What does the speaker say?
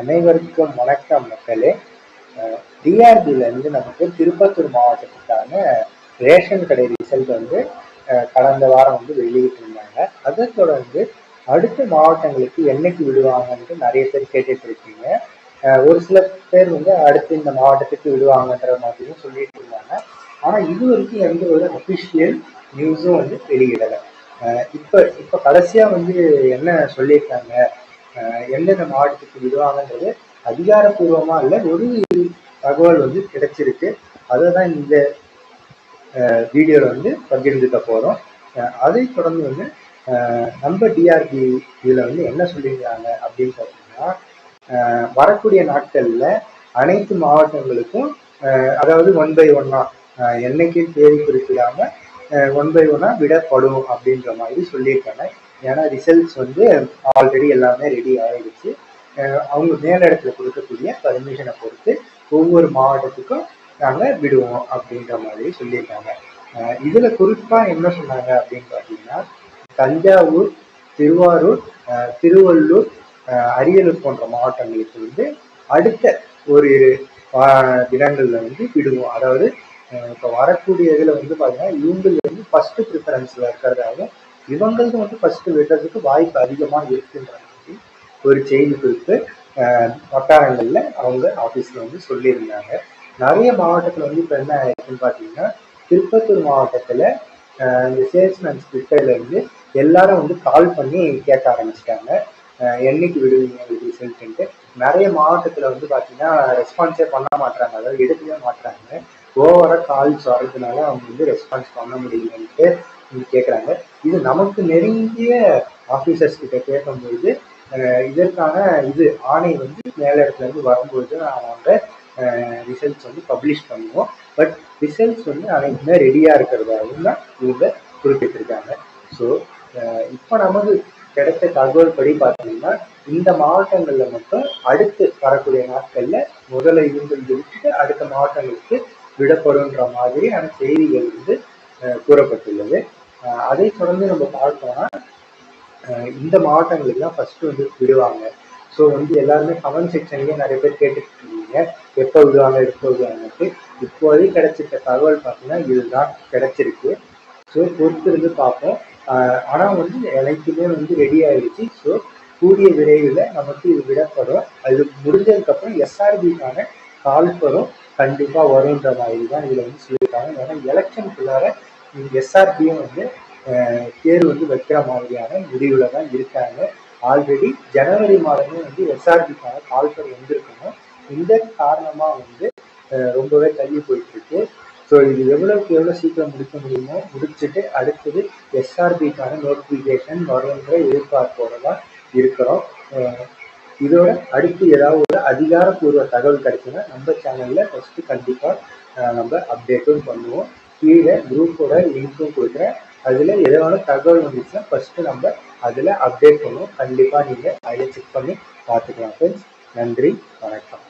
அனைவருக்கும் வணக்கம் மக்களே. டிஆர்பிலேருந்து நமக்கு திருப்பத்தூர் மாவட்டத்துக்கான ரேஷன் கடை ரிசல்ட் வந்து கடந்த வாரம் வந்து வெளியிட்டிருந்தாங்க. அதை தொடர்ந்து அடுத்த மாவட்டங்களுக்கு என்னைக்கு விடுவாங்கன்ட்டு நிறைய பேர் கேட்டுட்டு இருக்கீங்க ஒரு சில பேர் வந்து அடுத்து இந்த மாவட்டத்துக்கு விடுவாங்கன்ற மாதிரியும் சொல்லிட்டு இருந்தாங்க ஆனால் இது வரைக்கும் எந்த ஒரு அஃபிஷியல் நியூஸும் வந்து வெளியிடலை. இப்போ இப்போ கடைசியாக வந்து என்ன சொல்லியிருக்காங்க? எந்தெந்த மாவட்டத்துக்கு விடுவாங்கன்றது அதிகாரப்பூர்வமா இல்ல ஒரு தகவல் வந்து கிடைச்சிருக்கு. அதை தான் இந்த வீடியோவில் வந்து பகிர்ந்துக்க போகிறோம் அதை தொடர்ந்து வந்து நம்ம டிஆர்பி இதில் வந்து என்ன சொல்லியிருக்காங்க அப்படின்னு பார்த்தீங்கன்னா வரக்கூடிய நாட்களில் அனைத்து மாவட்டங்களுக்கும் அஹ் அதாவது ஒன் பை ஒன்னா என்னைக்கு தேதி குறிப்பிடாம ஒன் பை ஒன்னா விடப்படும் அப்படின்ற மாதிரி சொல்லியிருக்காங்க. ஏன்னா ரிசல்ட்ஸ் வந்து ஆல்ரெடி எல்லாமே ரெடி ஆயிடுச்சு. அவங்க மேலிடத்துல கொடுக்கக்கூடிய பர்மிஷனை பொறுத்து ஒவ்வொரு மாவட்டத்துக்கும் நாங்கள் விடுவோம் அப்படின்ற மாதிரி சொல்லியிருக்காங்க. இதில் குறிப்பாக என்ன சொன்னாங்க அப்படின்னு பார்த்தீங்கன்னா தஞ்சாவூர் திருவாரூர் திருவள்ளூர் அரியலூர் போன்ற மாவட்டங்களுக்கு வந்து அடுத்த ஒரு தினங்களில் வந்து விடுவோம். அதாவது இப்போ வரக்கூடிய இதில் வந்து பார்த்தீங்கன்னா இவங்களுக்கு வந்து ஃபஸ்ட்டு ப்ரிஃபரன்ஸில் இருக்கிறதாகவும் இவங்களுக்கு வந்து ஃபர்ஸ்ட் விடுறதுக்கு வாய்ப்பு அதிகமாக இருக்குன்ற ஒரு செய்தி குறிப்பு வட்டாரங்களில் அவங்க ஆஃபீஸில் வந்து சொல்லியிருந்தாங்க. நிறைய மாவட்டத்தில் வந்து இப்போ என்ன ஆயிருக்குன்னு பார்த்தீங்கன்னா திருப்பத்தூர் மாவட்டத்தில் இந்த சேல்ஸ்மேன்ஸ் கிட்டல எல்லாரும் வந்து கால் பண்ணி கேட்க ஆரம்பிச்சிட்டாங்க. என்னைக்கு விடுவீங்க ரிசல்ட்டு நிறைய மாவட்டத்தில் வந்து பார்த்தீங்கன்னா ரெஸ்பான்ஸே பண்ண மாட்டாங்க அதாவது எடுக்கவே மாட்டாங்க ஓவராக கால்ஸ் வரதுனால அவங்க வந்து ரெஸ்பான்ஸ் பண்ண முடியலன்ட்டு கேட்குறாங்க இது நமக்கு நெருங்கிய ஆஃபீஸர்ஸ் கிட்ட கேட்கும்பொழுது இதற்கான இது ஆணை வந்து மேலிடத்துல இருந்து வரும்போது அவங்க ரிசல்ட்ஸ் வந்து பப்ளிஷ் பண்ணுவோம். பட் ரிசல்ட்ஸ் வந்து அனைத்துமே ரெடியாக இருக்கிறதாகவும் தான் இவங்க குறிப்பிட்டிருக்காங்க. ஸோ இப்போ நமக்கு கிடைத்த தகவல் படி பார்த்தீங்கன்னா இந்த மாவட்டங்களில் மட்டும் அடுத்து வரக்கூடிய நாட்களில் முதல்ல இவங்களுக்கு விட்டுட்டு அடுத்த மாவட்டங்களுக்கு விடப்படுன்ற மாதிரியான செய்திகள் வந்து கூறப்பட்டுள்ளது. அதை தொடர்ந்து நம்ம பார்த்தோம்னா இந்த மாவட்டங்களுக்கு தான் ஃபர்ஸ்ட் வந்து விடுவாங்க. ஸோ வந்து எல்லாருமே கமெண்ட் செக்ஷன்லேயே நிறைய பேர் கேட்டுட்டு இருக்கீங்க எப்போ விடுவாங்க எப்போ விடுவாங்கன்ட்டு. இப்போதே கிடைச்சிருக்க தகவல் பார்த்தீங்கன்னா இதுதான் கிடைச்சிருக்கு. ஸோ பொறுத்திருந்து பார்ப்போம். ஆனால் வந்து எனக்குமே வந்து ரெடி ஆயிடுச்சு. ஸோ கூடிய விரைவில் நமக்கு இது விடப்படும். அது முடிஞ்சதுக்கப்புறம் எஸ்ஆர்பிக்கான கால் வரும். கண்டிப்பாக வருன்ற மாதிரி தான் இதில் வந்து சொல்லியிருக்காங்க. ஏன்னா எலெக்ஷனுக்குள்ளார எஸ்ஆர்பியும் வந்து தேர்வு வந்து வைக்கிற மாதிரியான முடிவில் தான் இருக்காங்க. ஆல்ரெடி ஜனவரி மாதமே வந்து எஸ்ஆர்பிக்கான கால்பர் வந்திருக்கணும் இந்த காரணமாக வந்து ரொம்பவே தள்ளி போயிட்டு இருக்கு ஸோ இது எவ்வளவுக்கு எவ்வளோ சீக்கிரம் முடிக்க முடியுமோ முடிச்சுட்டு அடுத்தது எஸ்ஆர்பிக்கான நோட்டிஃபிகேஷன் வரும்ன்ற எதிர்பார்ப்போட தான் இருக்கிறோம். இதோட அடுத்து ஏதாவது ஒரு அதிகாரப்பூர்வ தகவல் கிடைச்சுன்னா நம்ம சேனலில் ஃபஸ்ட்டு கண்டிப்பாக நம்ம அப்டேட்டும் பண்ணுவோம். கீழே குரூப்போட லிங்க்கும் கொடுக்குறேன். அதில் எதாவது தகவல் வந்துச்சுன்னா ஃபஸ்ட்டு நம்ம அதில் அப்டேட் பண்ணுவோம். கண்டிப்பாக நீங்கள் அதில் செக் பண்ணி பார்த்துக்கலாம் ஃப்ரெண்ட்ஸ் நன்றி வணக்கம்.